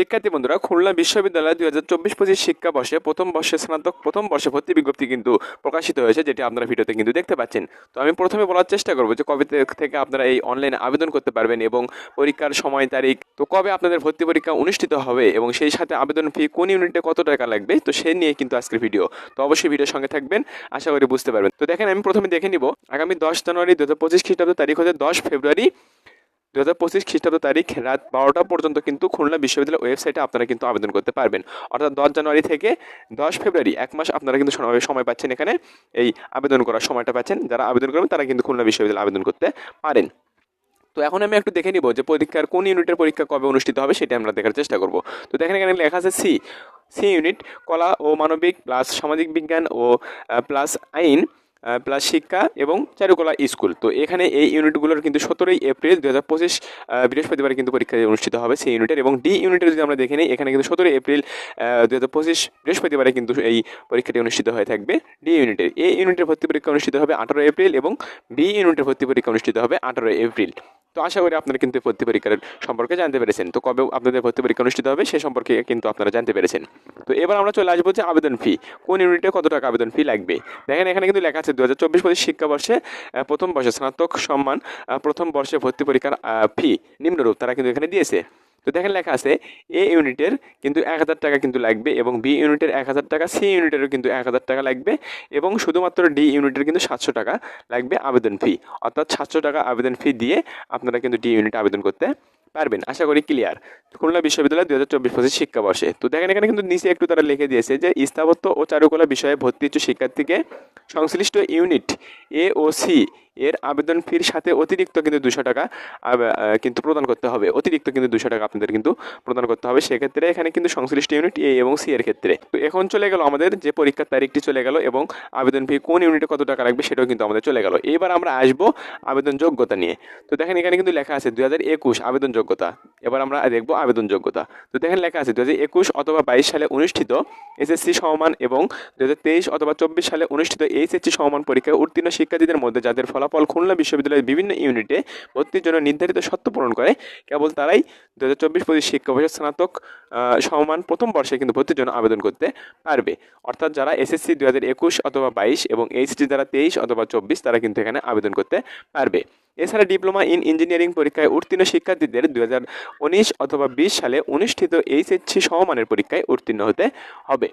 শিক্ষার্থী বন্ধুরা, খুলনা বিশ্ববিদ্যালয় দুই হাজার চব্বিশ পঁচিশ শিক্ষাবর্ষে প্রথম বর্ষে স্নাতক, প্রথম বর্ষে ভর্তি বিজ্ঞপ্তি কিন্তু প্রকাশিত হয়েছে, যেটি আপনারা ভিডিওতে কিন্তু দেখতে পাচ্ছেন। তো আমি প্রথমে বলার চেষ্টা করব যে কবে থেকে- আপনারা এই অনলাইনে আবেদন করতে পারবেন এবং পরীক্ষার সময়, তারিখ, তো কবে আপনাদের ভর্তি পরীক্ষা অনুষ্ঠিত হবে এবং সেই সাথে আবেদন ফি কোন ইউনিটে কত টাকা লাগবে, তো সে নিয়ে কিন্তু আজকের ভিডিও তো অবশ্যই ভিডিওর সঙ্গে থাকবেন, আশা করি বুঝতে পারবেন। তো দেখেন, আমি প্রথমে দেখে নিব, আগামী দশ জানুয়ারি দু হাজার পঁচিশ খ্রিস্টাব্দ তারিখ হচ্ছে দশ ফেব্রুয়ারি। দু হাজার পঁচিশ খ্রিস্টাব্দ তারিখ রাত বারোটা পর্যন্ত কিন্তু খুলনা বিশ্ববিদ্যালয়ের ওয়েবসাইটে আপনারা কিন্তু আবেদন করতে পারবেন। অর্থাৎ দশ জানুয়ারি থেকে দশ ফেব্রুয়ারি, এক মাস আপনারা কিন্তু সময়- পাচ্ছেন এখানে। এই আবেদন করার সময়টা পাচ্ছেন। যারা আবেদন করবেন, তারা কিন্তু খুলনা বিশ্ববিদ্যালয়ে আবেদন করতে পারেন। তো এখন আমি একটু দেখে নিব যে পরীক্ষার কোন ইউনিটের পরীক্ষা কবে অনুষ্ঠিত হবে, সেটা আমরা দেখার চেষ্টা করব। তো দেখেন এখানে লেখা আছে সি। সি ইউনিট, কলা ও মানবিক প্লাস সামাজিক বিজ্ঞান ও প্লাস আইন। প্লাস শিক্ষা এবং চারুকলা স্কুল। তো এখানে এই ইউনিটগুলোর কিন্তু সতেরোই এপ্রিল দু হাজার পঁচিশ বৃহস্পতিবার কিন্তু পরীক্ষা অনুষ্ঠিত হবে সেই ইউনিটের এবং ডি ইউনিটের যদি আমরা দেখে নিই, এখানে কিন্তু সতেরোই এপ্রিল দু হাজার পঁচিশ, বৃহস্পতিবারে কিন্তু এই পরীক্ষাটি অনুষ্ঠিত হয়ে থাকবে ডি ইউনিটের। এ ইউনিটের ভর্তি পরীক্ষা অনুষ্ঠিত হবে আঠারো এপ্রিল এবং বি ইউনিটের ভর্তি পরীক্ষা অনুষ্ঠিত হবে আঠারো এপ্রিল। তো আশা করি আপনারা কিন্তু ভর্তি পরীক্ষার সম্পর্কে জানতে পেরেছেন। তো কবে আপনাদের ভর্তি পরীক্ষা অনুষ্ঠিত হবে সে সম্পর্কে কিন্তু আপনারা জানতে পেরেছেন। তো এবার আমরা চলে আসব যে আবেদন ফি কোন ইউনিটে কত টাকা আবেদন ফি লাগবে? দেখেন এখানে কিন্তু লেখা আছে দু হাজার চব্বিশ পঁচিশ শিক্ষাবর্ষে প্রথম বর্ষে স্নাতক সম্মান প্রথম বর্ষে ভর্তি পরীক্ষার ফি নিম্নরূপ তারা কিন্তু এখানে দিয়েছে। তো দেখেন লেখা আছে এ ইউনিটের কিন্তু এক হাজার টাকা কিন্তু লাগবে এবং বি ইউনিটের এক হাজার টাকা সি ইউনিটেরও কিন্তু এক হাজার টাকা লাগবে এবং শুধুমাত্র ডি ইউনিটের কিন্তু সাতশো টাকা লাগবে আবেদন ফি অর্থাৎ সাতশো টাকা আবেদন ফি দিয়ে আপনারা কিন্তু ডি ইউনিটে আবেদন করতে পারবেন, আশা করি ক্লিয়ার খুলনা বিশ্ববিদ্যালয় দু হাজার চব্বিশ পঁচিশ শিক্ষাবর্ষে। তো দেখেন এখানে কিন্তু নিচে একটু তারা লিখে দিয়েছে যে, স্থাপত্য ও চারুকলা বিষয়ে ভর্তি ইচ্ছুক শিক্ষার্থীকে সংশ্লিষ্ট ইউনিট এ ও সি এর আবেদন ফির সাথে অতিরিক্ত কিন্তু দুশো টাকা কিন্তু প্রদান করতে হবে। অতিরিক্ত কিন্তু দুশো টাকা আপনাদের কিন্তু প্রদান করতে হবে। সেক্ষেত্রে এখানে কিন্তু সংশ্লিষ্ট ইউনিট এ এবং সি এর ক্ষেত্রে। তো এখন চলে গেল আমাদের যে পরীক্ষার তারিখটি চলে গেল এবং আবেদন ফি কোন ইউনিটে কত টাকা লাগবে সেটাও কিন্তু আমাদের চলে গেল। এবার আমরা আসব আবেদন যোগ্যতা নিয়ে। তো দেখেন এখানে কিন্তু লেখা আছে দু হাজার একুশ আবেদন যোগ্যতা এবার আমরা দেখব আবেদন যোগ্যতা তো দেখেন লেখা আছে দু একুশ অথবা বাইশ সালে অনুষ্ঠিত এসএসসি সমমান এবং দু হাজার তেইশ অথবা চব্বিশ সালে অনুষ্ঠিত এইচএসসি সমমান পরীক্ষায় উত্তীর্ণ শিক্ষার্থীদের মধ্যে যাদের ফলাফল খুলনা বিশ্ববিদ্যালয়ের বিভিন্ন ইউনিটে ভর্তির জন্য নির্ধারিত শর্ত পূরণ করে, কেবল তারাই দু হাজার চব্বিশ পঁচিশ শিক্ষাবর্ষের স্নাতক সমমান প্রথম বর্ষে কিন্তু ভর্তির জন্য আবেদন করতে পারবে। অর্থাৎ যারা এসএসসি দু হাজার একুশ অথবা বাইশ এবং এইচটি যারা তেইশ অথবা চব্বিশ, তারা কিন্তু এখানে আবেদন করতে পারবে। এছাড়া ডিপ্লোমা ইন ইঞ্জিনিয়ারিং পরীক্ষায় উত্তীর্ণ শিক্ষার্থীদের দু হাজার উনিশ অথবা বিশ সালে অনুষ্ঠিত এইচএসসি সমমানের পরীক্ষায় উত্তীর্ণ হতে হবে।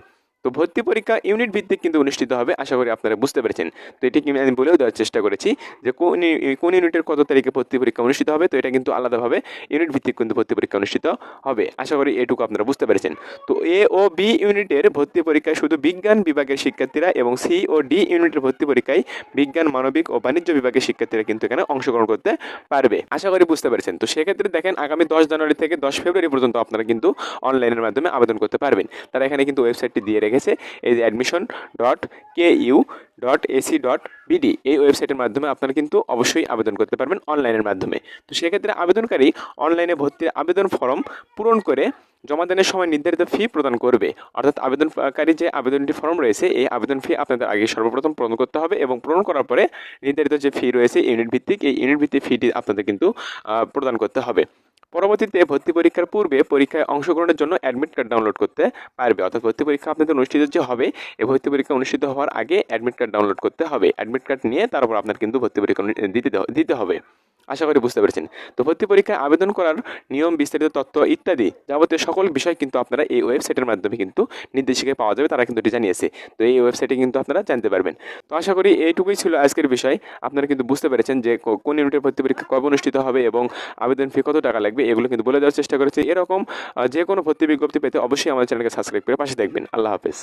তো ভর্তি পরীক্ষা ইউনিট ভিত্তিক কিন্তু অনুষ্ঠিত হবে, আশা করি আপনারা বুঝতে পেরেছেন। তো এটি কিন্তু আমি বলেও দেওয়ার চেষ্টা করেছি যে কোন কোন ইউনিটের কত তারিখে ভর্তি পরীক্ষা অনুষ্ঠিত হবে, তো এটা কিন্তু আলাদাভাবে ইউনিট ভিত্তিক কিন্তু ভর্তি পরীক্ষা অনুষ্ঠিত হবে, আশা করি এটুকু আপনারা বুঝতে পেরেছেন। তো এ ও বি ইউনিটের ভর্তি পরীক্ষায় শুধু বিজ্ঞান বিভাগের শিক্ষার্থীরা এবং সি ও ডি ইউনিটের ভর্তি পরীক্ষায় বিজ্ঞান, মানবিক ও বাণিজ্য বিভাগের শিক্ষার্থীরা কিন্তু এখানে অংশগ্রহণ করতে পারবে, আশা করি বুঝতে পেরেছেন। তো সেক্ষেত্রে দেখেন আগামী দশ জানুয়ারি থেকে দশ ফেব্রুয়ারি পর্যন্ত আপনারা কিন্তু অনলাইনের মাধ্যমে আবেদন করতে পারবেন। তারা এখানে কিন্তু ওয়েবসাইটটি দিয়ে রেখেছে এই যে admission dot K U dot AC dot BD এই ওয়েবসাইটের মাধ্যমে আপনারা কিন্তু অবশ্যই আবেদন করতে পারবেন অনলাইনের মাধ্যমে। তো সেক্ষেত্রে আবেদনকারী অনলাইনে ভর্তির আবেদন ফর্ম পূরণ করে জমা দানের সময় নির্ধারিত ফি প্রদান করবে। অর্থাৎ আবেদনকারী যে আবেদনটি ফর্ম রয়েছে, এই আবেদন ফি আপনাদের আগে সর্বপ্রথম পূরণ করতে হবে এবং পূরণ করার পরে নির্ধারিত যে ফি রয়েছে ইউনিট ভিত্তিক, এই ইউনিট ভিত্তিক ফিটি আপনাদের কিন্তু প্রদান করতে হবে। পরবর্তীতে ভর্তি পরীক্ষার পূর্বে পরীক্ষায় অংশগ্রহণের জন্য অ্যাডমিট কার্ড ডাউনলোড করতে পারবে। অর্থাৎ ভর্তি পরীক্ষা আপনাদের অনুষ্ঠিত যে হবে, এই ভর্তি পরীক্ষা অনুষ্ঠিত হওয়ার আগে অ্যাডমিট কার্ড ডাউনলোড করতে হবে। অ্যাডমিট কার্ড নিয়ে তারপর আপনার কিন্তু ভর্তি পরীক্ষা দিতে দিতে হবে। আশা করি বুঝতে পেরেছেন। তো ভর্তি পরীক্ষায় আবেদন করার নিয়ম, বিস্তারিত তথ্য ইত্যাদি যাবতীয় সকল বিষয় কিন্তু আপনারা এই ওয়েবসাইটের মাধ্যমে কিন্তু নির্দেশিকায় পাওয়া যাবে, তারা কিন্তু এটি জানিয়েছে। তো এই ওয়েবসাইটে কিন্তু আপনারা জানতে পারবেন। তো আশা করি এইটুকুই ছিল আজকের বিষয়। আপনারা কিন্তু বুঝতে পেরেছেন যে কোন ইউনিটের ভর্তি পরীক্ষা কবে অনুষ্ঠিত হবে এবং আবেদন ফি কত টাকা লাগবে, এগুলো কিন্তু বলে দেওয়ার চেষ্টা করেছি। এরকম যে কোনো ভর্তি বিজ্ঞপ্তি পেতে অবশ্যই আমাদের চ্যানেলকে সাবস্ক্রাইব করে পাশে দেখবেন। আল্লাহ হাফেজ।